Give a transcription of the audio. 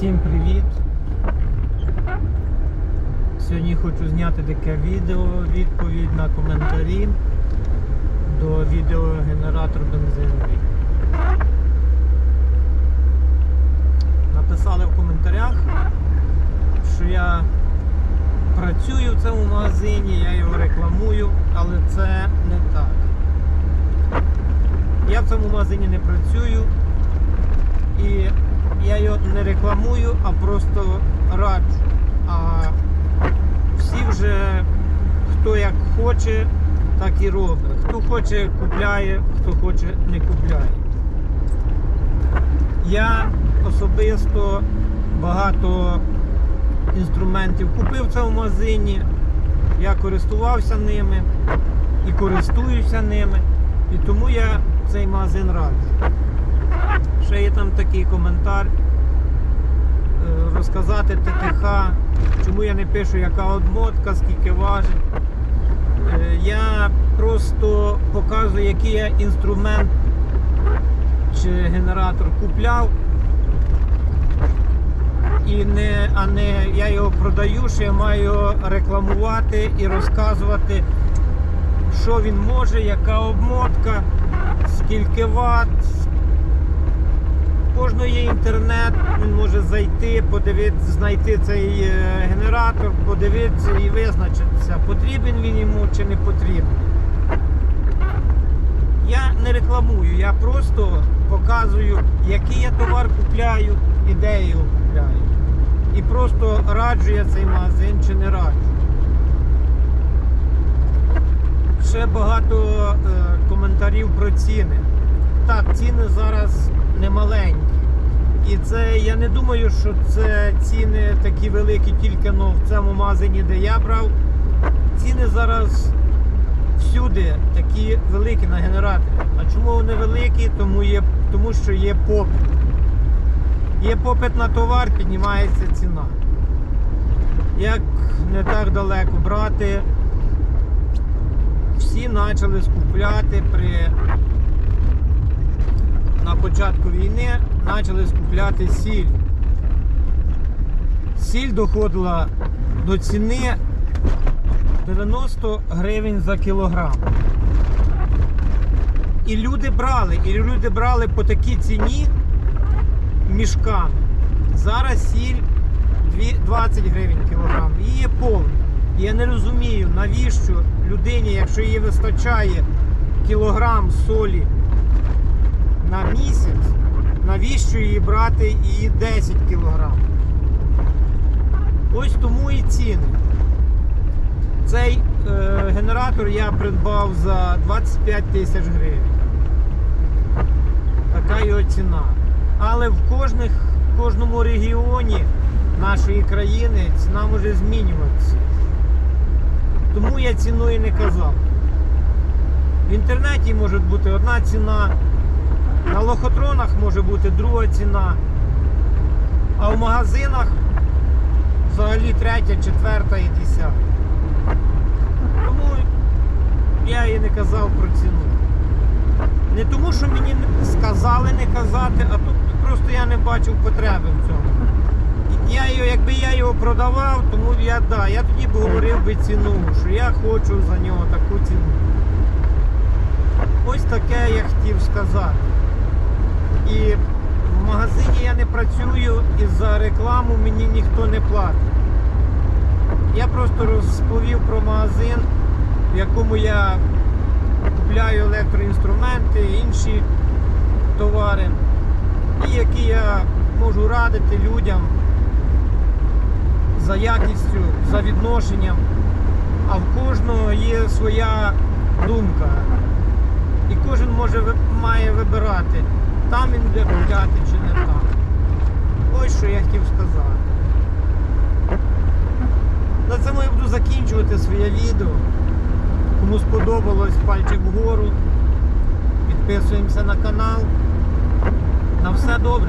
Всім привіт! Сьогодні хочу зняти таке відео, відповідь на коментарі до відео генератор. Написали в коментарях, що я працюю в цьому магазині, я його рекламую, але це не так. Я в цьому магазині не працюю і я його не рекламую, а просто раджу. А всі вже хто як хоче, так і робить. Хто хоче, купляє, хто хоче, не купляє. Я особисто багато інструментів купив це в магазині. Я користувався ними і користуюся ними. І тому я цей магазин раджу. Ще є там такий коментар. е, Розказати ТТХ, чому я не пишу, яка одмотка, скільки важить. Е, Я просто показую, який я інструмент чи генератор купляв. І не, а не я його продаю, що я маю рекламувати і розказувати, що він може, яка обмотка, скільки ватт, у є інтернет, він може зайти, подивитися, знайти цей е, генератор, подивитися і визначитися, потрібен він йому чи не потрібен. Я не рекламую, я просто показую, який я товар купляю і де його купляю. І просто раджу я цей магазин чи не раджу. Ще багато е, коментарів про ціни. Так, ціни зараз не маленькі. І це я не думаю, що це ціни такі великі тільки ну, в цьому магазині, де я брав. Ціни зараз всюди такі великі на генераторі. А чому вони великі? Тому, є, тому що є попит. Є попит на товар, піднімається ціна. Як не так далеко брати, всі почали скупляти при на початку війни почали скупляти сіль. Сіль доходила до ціни 90 гривень за кілограм. І люди брали, і люди брали по такій ціні мішками. Зараз сіль 20 гривень кілограм. Її є повно. Я не розумію, навіщо людині, якщо їй вистачає кілограм солі на місяць, навіщо її брати і 10 кілограм? Ось тому і ціни. Цей е, генератор я придбав за 25 тисяч гривень. Така його ціна. Але в кожних, кожному регіоні нашої країни ціна може змінюватися. Тому я ціну і не казав. В інтернеті може бути одна ціна, на лохотронах може бути друга ціна, а в магазинах взагалі третя, четверта і десята. Тому я і не казав про ціну. Не тому, що мені сказали не казати, а тут просто я не бачив потреби в цьому. Я його, якби я його продавав, тому я да, я тоді б говорив би ціну, що я хочу за нього таку ціну. Ось таке я хотів сказати. І в магазині я не працюю і за рекламу мені ніхто не платить. Я просто розповів про магазин, в якому я купляю електроінструменти, інші товари, і які я можу радити людям за якістю, за відношенням. А в кожного є своя думка. І кожен може має вибирати, там він буде купляти чи не там. Ось що я хотів сказати. На цьому я буду закінчувати своє відео. Кому сподобалось, пальчик вгору. Підписуємося на канал. На все добре.